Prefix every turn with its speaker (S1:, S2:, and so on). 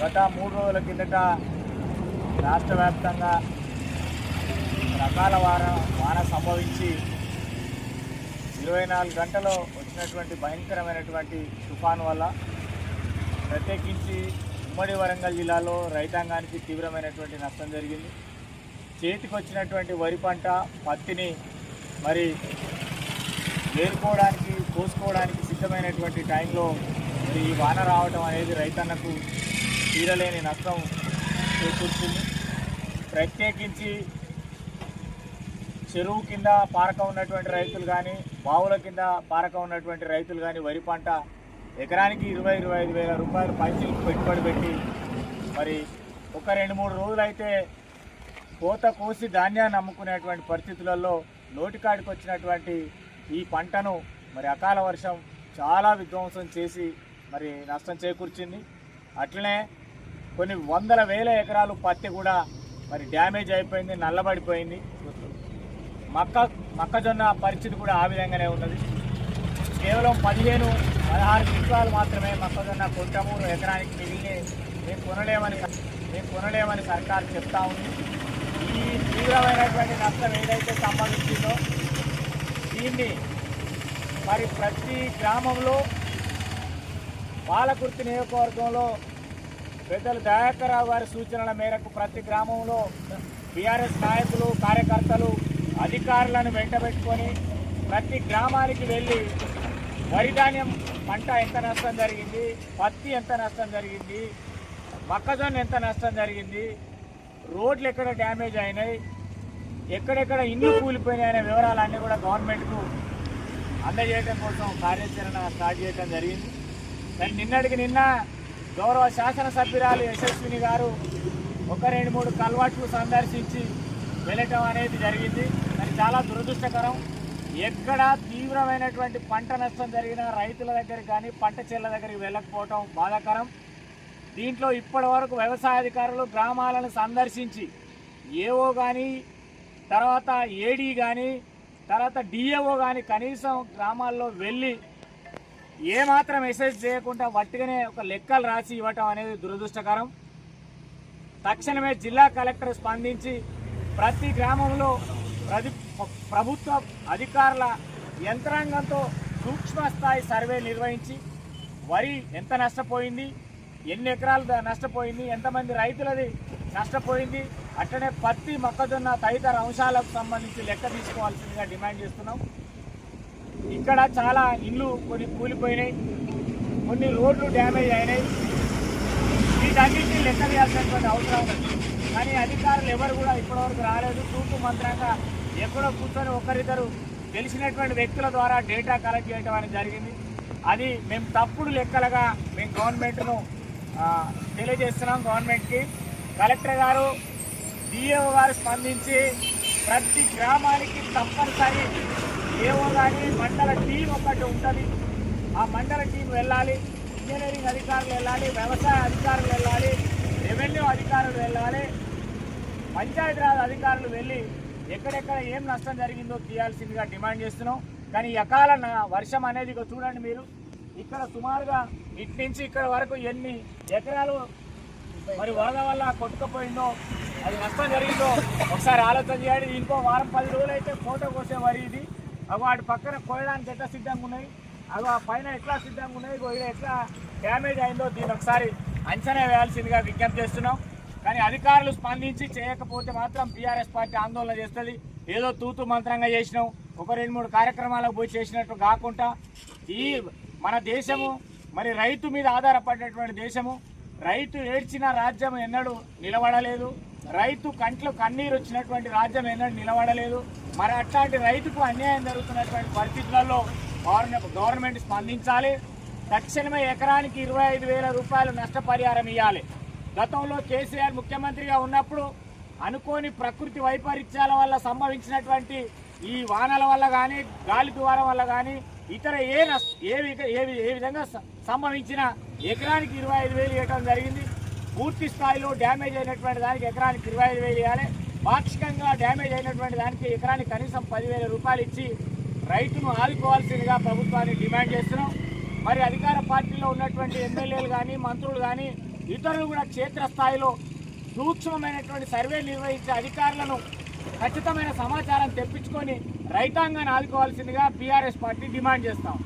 S1: గత మూడు రోజుల కిందట రాష్ట్ర వ్యాప్తంగా రకాల వాన వాన సంభవించి ఇరవై నాలుగు గంటలో వచ్చినటువంటి భయంకరమైనటువంటి తుఫాను వల్ల ప్రత్యేకించి ఉమ్మడి వరంగల్ జిల్లాలో రైతాంగానికి తీవ్రమైనటువంటి నష్టం జరిగింది. చేతికి వచ్చినటువంటి వరి పంట పత్తిని మరి వేరుకోవడానికి కోసుకోవడానికి సిద్ధమైనటువంటి టైంలో మరి ఈ వాన రావడం అనేది రైతన్నకు తీరలేని నష్టం చేకూర్చింది ప్రత్యేకించి చెరువు కింద పారక ఉన్నటువంటి రైతులు కానీ బావుల కింద పారక ఉన్నటువంటి రైతులు కానీ వరి పంట ఎకరానికి ఇరవై ఇరవై ఐదు వేల రూపాయలు పైసలు పెట్టుబడి పెట్టి మరి ఒక రెండు మూడు రోజులైతే కోత కోసి ధాన్యాన్ని అమ్ముకునేటువంటి పరిస్థితులలో నోటికాడికి వచ్చినటువంటి ఈ పంటను మరి అకాల వర్షం చాలా విధ్వంసం చేసి మరి నష్టం చేకూర్చింది. అట్లనే కొన్ని వందల వేల ఎకరాలు పత్తి కూడా మరి డ్యామేజ్ అయిపోయింది నల్లబడిపోయింది. మక్క మొక్కజొన్న పరిస్థితి కూడా ఆ విధంగానే ఉన్నది. కేవలం పదిహేను పదహారు క్వింటాలు మాత్రమే మొక్కజొన్న కొంటాము. ఎకరానికి మిగిలిన మేము కొనలేమని మేము కొనలేమని సర్కారు చెప్తా ఉంది. ఈ తీవ్రమైనటువంటి నష్టం ఏదైతే సంభవించిందో దీన్ని మరి ప్రతి గ్రామంలో పాలకుర్తి నియోజకవర్గంలో పెద్దలు దయాకర్రావు గారి సూచనల మేరకు ప్రతి గ్రామంలో టీఆర్ఎస్ నాయకులు కార్యకర్తలు అధికారులను వెంటబెట్టుకొని ప్రతి గ్రామానికి వెళ్ళి వరిధాన్యం పంట ఎంత నష్టం జరిగింది పత్తి ఎంత నష్టం జరిగింది మొక్కజొన్న ఎంత నష్టం జరిగింది రోడ్లు ఎక్కడ డ్యామేజ్ అయినాయి ఎక్కడెక్కడ ఇండ్లు కూలిపోయినాయి అనే వివరాలన్నీ కూడా గవర్నమెంట్కు అందజేయడం కోసం కార్యాచరణ స్టార్ట్ చేయడం జరిగింది. కానీ నిన్నటికి నిన్న గౌరవ శాసనసభ్యురాలు యశస్విని గారు ఒక రెండు మూడు కల్వాట్లు సందర్శించి వెళ్ళటం అనేది జరిగింది. అది చాలా దురదృష్టకరం. ఎక్కడ తీవ్రమైనటువంటి పంట నష్టం జరిగినా రైతుల దగ్గరికి కానీ పంట చెల్ల దగ్గరికి వెళ్ళకపోవటం బాధాకరం. దీంట్లో ఇప్పటి వరకు వ్యవసాయ అధికారులు గ్రామాలను సందర్శించి ఏఓ కానీ తర్వాత ఏడీ కానీ తర్వాత డిఏఓ కానీ కనీసం గ్రామాల్లో వెళ్ళి ఏమాత్రం మెసేజ్ చేయకుండా వట్టిగానే ఒక లెక్కలు రాసి ఇవ్వటం అనేది దురదృష్టకరం. తక్షణమే జిల్లా కలెక్టర్ స్పందించి ప్రతి గ్రామంలో ప్రతి ప్రభుత్వ అధికారుల యంత్రాంగంతో సూక్ష్మ స్థాయి సర్వే నిర్వహించి వరి ఎంత నష్టపోయింది ఎన్ని ఎకరాలు నష్టపోయింది ఎంతమంది రైతులది నష్టపోయింది అట్లనే పత్తి మొక్కజొన్న తదితర అంశాలకు సంబంధించి లెక్క తీసుకోవాల్సిందిగా డిమాండ్ చేస్తున్నాం. ఇక్కడ చాలా ఇల్లు కొన్ని కూలిపోయినాయి. కొన్ని రోడ్లు డ్యామేజ్ అయినాయి. వీటన్నింటినీ లెక్క చేయాల్సినటువంటి అవసరం ఉంది. కానీ అధికారులు ఎవరు కూడా ఇప్పటివరకు రాలేదు. తూర్పు మంత్రంగా ఎక్కడో కూర్చొని ఒకరిద్దరు తెలిసినటువంటి వ్యక్తుల ద్వారా డేటా కలెక్ట్ చేయడం అనేది జరిగింది. అది మేము తప్పుడు లెక్కలుగా మేము గవర్నమెంట్ను తెలియజేస్తున్నాం గవర్నమెంట్కి. కలెక్టర్ గారు డిఏఓ గారు స్పందించి ప్రతి గ్రామానికి తప్పనిసరి ఏవో కానీ మండల టీం ఒకటి ఉంటుంది. ఆ మండల టీం వెళ్ళాలి ఇంజనీరింగ్ అధికారులు వెళ్ళాలి వ్యవసాయ అధికారులు వెళ్ళాలి రెవెన్యూ అధికారులు వెళ్ళాలి పంచాయతీరాజ్ అధికారులు వెళ్ళి ఎక్కడెక్కడ ఏం నష్టం జరిగిందో తీయాల్సిందిగా డిమాండ్ చేస్తున్నాం. కానీ ఈ అకాల వర్షం అనేది ఇక చూడండి మీరు. ఇక్కడ సుమారుగా ఇటు నుంచి ఇక్కడ వరకు ఎన్ని ఎకరాలు మరి వరద వల్ల కొట్టుకుపోయిందో అది నష్టం జరిగిందో ఒకసారి ఆలోచన చేయండి. ఇంకో వారం పది రోజులు అయితే ఫోటో కోసే వరి ఇది. అవి వాటి పక్కన కోయడానికి ఎట్లా సిద్ధంగా ఉన్నాయి? అవి ఆ పైన ఎట్లా సిద్ధంగా ఉన్నాయి? ఇగో ఇది ఎట్లా డ్యామేజ్ అయిందో దీన్ని ఒకసారి అంచనా వేయాల్సిందిగా విజ్ఞప్తి చేస్తున్నాం. కానీ అధికారులు స్పందించి చేయకపోతే మాత్రం టీఆర్ఎస్ పార్టీ ఆందోళన చేస్తుంది. ఏదో తూతు మంత్రంగా చేసినాం. ఒక రెండు మూడు కార్యక్రమాలకు పోయి చేసినట్టు కాకుండా ఈ మన దేశము మరి రైతు మీద ఆధారపడినటువంటి దేశము రైతు ఏడ్చిన రాజ్యం ఎన్నడూ నిలబడలేదు. రైతు కంట్లో కన్నీరు వచ్చినటువంటి రాజ్యం ఎన్నడూ నిలబడలేదు. మరి అట్లాంటి రైతుకు అన్యాయం జరుగుతున్నటువంటి పరిస్థితులలో గవర్న- గవర్నమెంట్ స్పందించాలి. తక్షణమే ఎకరానికి ఇరవై ఐదు వేల రూపాయలు నష్టపరిహారం ఇవ్వాలి గతంలో కేసీఆర్ ముఖ్యమంత్రిగా ఉన్నప్పుడు అనుకోని ప్రకృతి వైపరీత్యాల వల్ల సంభవించినటువంటి ఈ వానల వల్ల కానీ గాలి దువారం వల్ల కానీ ఇతర ఏ నష్ట ఏ ఏ విధంగా సంభవించిన ఎకరానికి ఇరవై ఐదు వేలు ఇవ్వడం జరిగింది. పూర్తి స్థాయిలో డ్యామేజ్ అయినటువంటి దానికి ఎకరానికి ఇరవై ఐదు వేలు ఇవ్వాలి. పాక్షికంగా డ్యామేజ్ అయినటువంటి దానికి ఎకరానికి కనీసం పదివేల రూపాయలు ఇచ్చి రైతును ఆదుకోవాల్సిందిగా ప్రభుత్వాన్ని డిమాండ్ చేస్తున్నాం. మరి అధికార పార్టీలో ఉన్నటువంటి ఎమ్మెల్యేలు కానీ మంత్రులు కానీ ఇతరులు కూడా క్షేత్రస్థాయిలో సూక్ష్మమైనటువంటి సర్వే నిర్వహించే అధికారులను ఖచ్చితమైన సమాచారం తెప్పించుకొని రైతాంగాన్ని ఆదుకోవాల్సిందిగా బీఆర్ఎస్ పార్టీ డిమాండ్ చేస్తాం.